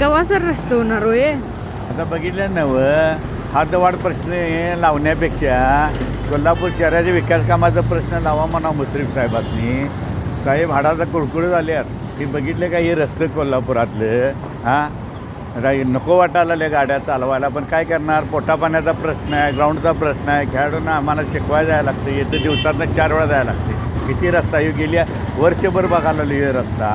कवा सर रस्ते होणार होय? आता बघितलं नवं हातवाढ प्रश्न हे लावण्यापेक्षा कोल्हापूर शहराच्या विकास कामाचा प्रश्न लावा म्हणा मुश्रीफ साहेबांनी. साहेब हाडाचा कुळकुळ झाल्यात. ते बघितले का हे रस्ते कोल्हापुरातलं? हां? राही नको वाटायला लागले गाड्या चालवायला पण काय करणार? पोटापाण्याचा प्रश्न आहे ग्राउंडचा प्रश्न आहे खेळाडूंना आम्हाला शिकवायला जायला लागतं. येतं दिवसातनं चार वेळा जायला लागते. किती रस्ता? हे गेल्या वर्षभर बघायला लागली रस्ता.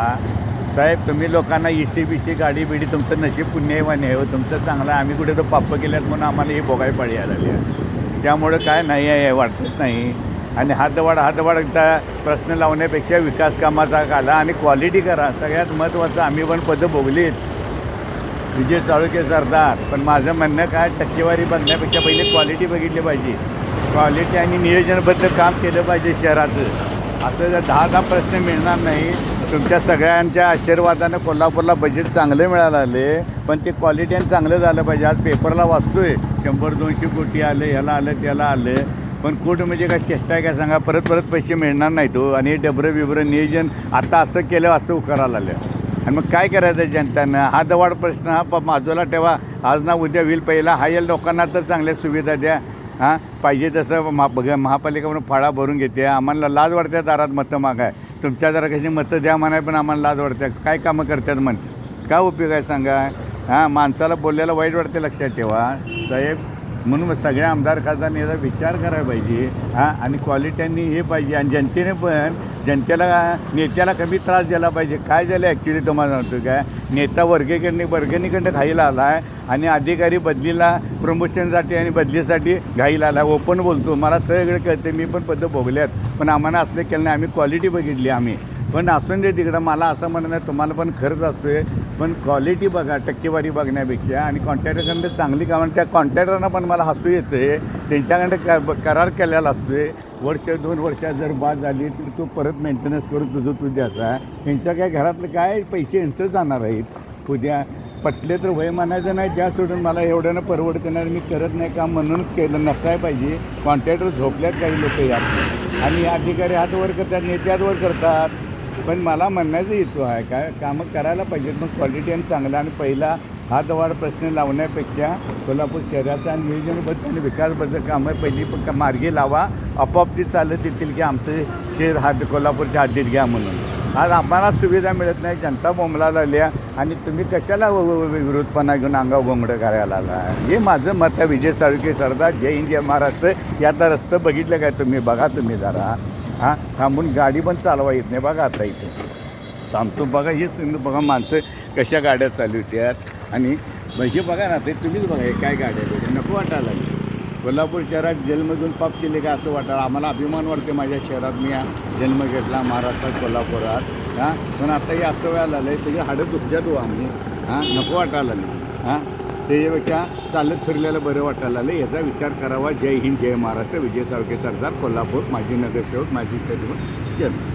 साहेब तुम्ही लोकांना ई सी बी सी गाडी बिडी तुमचं नशीब पुण्यवाने आहे हो. तुमचं चांगलं आहे. आम्ही कुठे तर पाप केल्यात म्हणून आम्हाला ही भोगाई पाळी आलेली लागली आहे. त्यामुळं काय नाही आहे वाटत नाही. आणि हातवाड हातवाडचा प्रश्न लावण्यापेक्षा विकास कामाचा काला आणि क्वालिटी करा. सगळ्यात महत्त्वाचं आम्ही पण पदं भोगलीत. विजय चाळुके सरदार पण माझं म्हणणं काय टक्केवारी बघण्यापेक्षा पहिले क्वालिटी बघितली पाहिजे. क्वालिटी आणि नियोजनबद्ध काम केलं पाहिजे शहराचं. असं जर दहा दहा प्रश्न मिळणार नाही तुमच्या सगळ्यांच्या आशीर्वादानं कोल्हापूरला बजेट चांगलं मिळालं आले पण ते क्वालिटी आणि चांगलं झालं पाहिजे. आज पेपरला वाचतोय शंभर दोनशे कोटी आले ह्याला आलं त्याला आलं. पण कुठं म्हणजे काय चेष्टा आहे काय सांगा? परत परत पैसे मिळणार नाही तो. आणि डबरं बिबरं नियोजन आता असं केलं असं उकारायला आलं. आणि मग काय करायचं जनतानं? हा दवाड प्रश्न हा प बाजूला ठेवा. आज ना उद्या होईल पहिला. हा या लोकांना तर चांगल्या सुविधा द्या. हां पाहिजे तसं महा बघ महापालिका म्हणून फाळा भरून घेते. आम्हाला लाज वाटते दारात मतं मागाय. तुमच्या जरा कशी मतं द्या म्हणाय पण आम्हाला लाज वाटते. काय कामं करतात म्हण. काय उपयोग आहे सांगा? हां माणसाला बोललेलं वाईट वाटते लक्षात ठेवा. साहेब म्हणून मग सगळ्या आमदार खासदारांनी याचा विचार करायला पाहिजे हां? आणि क्वालिट्यांनी हे पाहिजे आणि जनतेने पण जनतेला नेत्याला कमी त्रास दिला पाहिजे. काय झालं ॲक्च्युली तुम्हाला सांगतो काय नेता वर्गेकडनी वर्गणीकडनं घाईला आला आहे आणि अधिकारी बदलीला प्रमोशनसाठी आणि बदलीसाठी घाईला आला ओपन बोलतो मला सगळं कळते मी पण पद्धत भोगल्यात पण आम्हाला असले केलं नाही. आम्ही क्वालिटी बघितली आम्ही. पण असून दे तिकडं मला असं म्हणणं आहे तुम्हाला पण खर्च आहे पण क्वालिटी बघा टक्केवारी बघण्यापेक्षा आणि कॉन्ट्रॅक्टरकडे चांगली कामं त्या कॉन्ट्रॅक्टरना पण मला हसू येतं आहे त्यांच्याकडे क करार केलेला असतो आहे वर्ष दोन वर्षात जर बाद झाली तर तू परत मेंटेनन्स करून तुझं तू द्यायचा. यांच्या काय घरातलं काय पैसे यांचं जाणार आहेत. उद्या पटले तर वय म्हणायचं नाही त्या सोडून मला एवढ्यानं परवडतेणार मी करत नाही काम म्हणून केलं नसाय पाहिजे. कॉन्ट्रॅक्टर झोपल्यात काही लोक या आणि अधिकारी हात वर करतात नेत्यात वर करतात. पण मला म्हणण्याचा हेतू आहे काय कामं करायला पाहिजेत मग क्वालिटी आणि चांगलं. आणि पहिला हातवाढ प्रश्न लावण्यापेक्षा कोल्हापूर शहराचा नियोजनबद्ध आणि विकासबद्ध कामं पहिली प- मार्गी लावा. आपोआप ती चालत येतील की आमचं शहर हात कोल्हापूरच्या हद्दीत घ्या म्हणून. आज आम्हाला सुविधा मिळत नाही जनता बोंबला लागल्या आणि तुम्ही कशाला व- विरोधपणा घेऊन अंगावर बोंबडं करायला आला हे माझं मत आहे. विजय साळुके सरदार जय हिंद जय महाराष्ट्र. याचा रस्ता बघितलं काय तुम्ही? बघा तुम्ही जरा. हां थांबून गाडी पण चालवा येत नाही बघा आता इथे. थांबतो बघा हे तुम्ही बघा माणसं कशा गाड्या चालवत्यात आणि हे बघा ना ते तुम्हीच बघा हे काय गाड्या नको वाटायला लागली. कोल्हापूर शहरात जन्मधून पाप केले का असं वाटायला आम्हाला अभिमान वाटते माझ्या शहरात. मी जन्म घेतला महाराष्ट्रात कोल्हापुरात. हां पण आता हे असं वेळा आलं आहे सगळी हाडं दुखतात हो आम्ही. हां नको वाटायला लागले. हां त्याच्यापेक्षा चालत फिरलेलं बरं वाटायला आलं याचा विचार करावा. जय हिंद जय महाराष्ट्र. विजय सावके सरदार कोल्हापूर माजी नगरसेवक माजी चेअरमन.